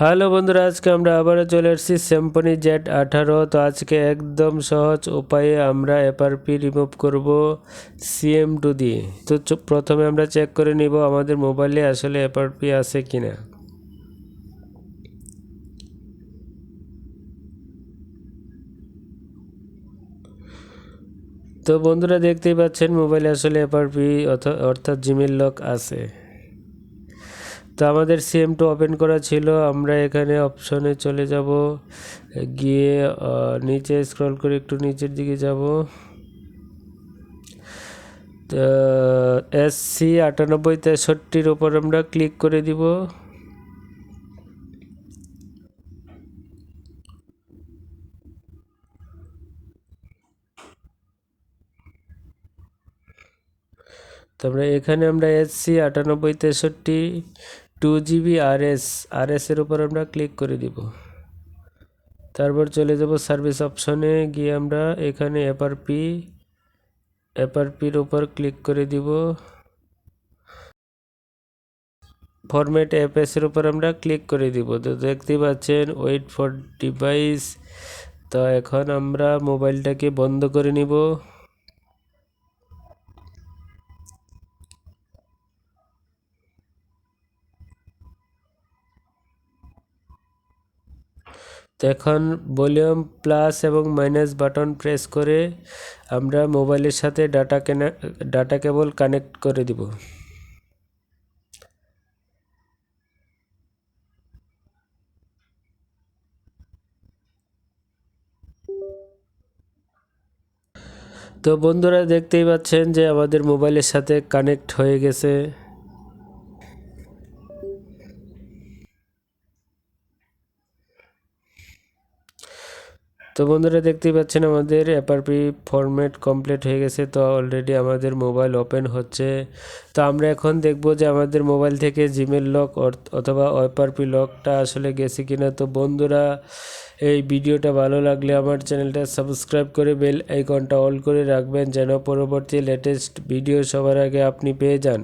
Hello বন্ধুরা, আজকে আমরা আবারও চলে এসেছি স্যাম্পনি জেট আঠারো। তো আজকে একদম সহজ উপায়ে আমরা এফআরপি রিমুভ করব সিএম টু দিয়ে তো প্রথমে আমরা চেক করে নিব আমাদের মোবাইলে আসলে এফআরপি আছে কিনা। তো বন্ধুরা দেখতেই পাচ্ছেন মোবাইলে আসলে এফআরপি অর্থাৎ জিমেল লক আছে। তো আমাদের সিএম টু ওপেন করা ছিল। আমরা এখানে অপশনে চলে যাব। গিয়ে নিচে স্ক্রল করে একটু নিচের দিকে যাব। এস সি আটানব্বই তেষট্টির ওপর আমরা ক্লিক করে দিব। তারপরে এখানে আমরা এসসি আটানব্বই তেষট্টি টু জিবি আর এস আর এস এর উপর আমরা ক্লিক করে দিব। তারপর চলে যাব সার্ভিস অপশনে গিয়ে আমরা এখানে এফআরপি এফআরপির উপর ক্লিক করে দিব। ফরম্যাট এর উপর আমরা ক্লিক করে দিব। তো দেখতেই পাচ্ছেন ওয়েট ফর ডিভাইস তো এখন আমরা মোবাইলটাকে বন্ধ করে নিব। এখন ভলিউম প্লাস এবং মাইনাস বাটন প্রেস করে আমরা মোবাইলের সাথে ডাটা কেনা, ডাটা কেবল কানেক্ট করে দিব। তো বন্ধুরা দেখতেই পাচ্ছেন যে আমাদের মোবাইলের সাথে কানেক্ট হয়ে গেছে। তো বন্ধুরা দেখতেই পাচ্ছেন আমাদের অ্যাপারপি ফরম্যাট কমপ্লিট হয়ে গেছে, তো অলরেডি আমাদের মোবাইল ওপেন হচ্ছে। তো আমরা এখন দেখব যে আমাদের মোবাইল থেকে জিমেল লক অথবা এফআরপি লকটা আসলে গেছে কিনা। তো বন্ধুরা, এই ভিডিওটা ভালো লাগলে আমার চ্যানেলটা সাবস্ক্রাইব করে বেল আইকনটা অল করে রাখবেন যেন পরবর্তী লেটেস্ট ভিডিও সবার আগে আপনি পেয়ে যান।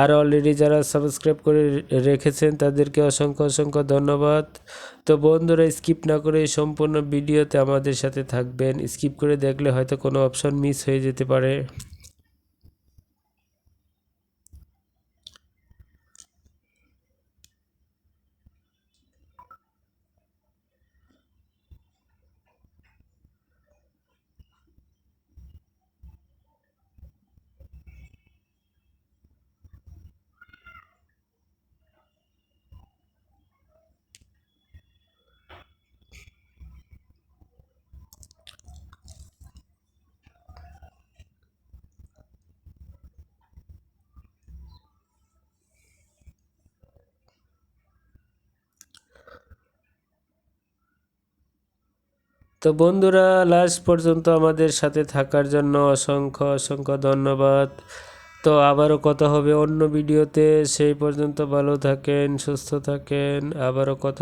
আর অলরেডি যারা সাবস্ক্রাইব করে রেখেছেন তাদেরকে অসংখ্য অসংখ্য ধন্যবাদ। তো বন্ধুরা, স্কিপ না করে সম্পূর্ণ ভিডিওতে আমাদের সাথে থাকবেন। স্কিপ করে দেখলে হয়তো কোনো অপশন মিস হয়ে যেতে পারে। তো বন্ধুরা লাস্ট পর্যন্ত আমাদের সাথে থাকার জন্য অসংখ্য অসংখ্য ধন্যবাদ। তো আবারও কথা হবে অন্য ভিডিওতে। সেই পর্যন্ত ভালো থাকেন, সুস্থ থাকেন। আবারও কথা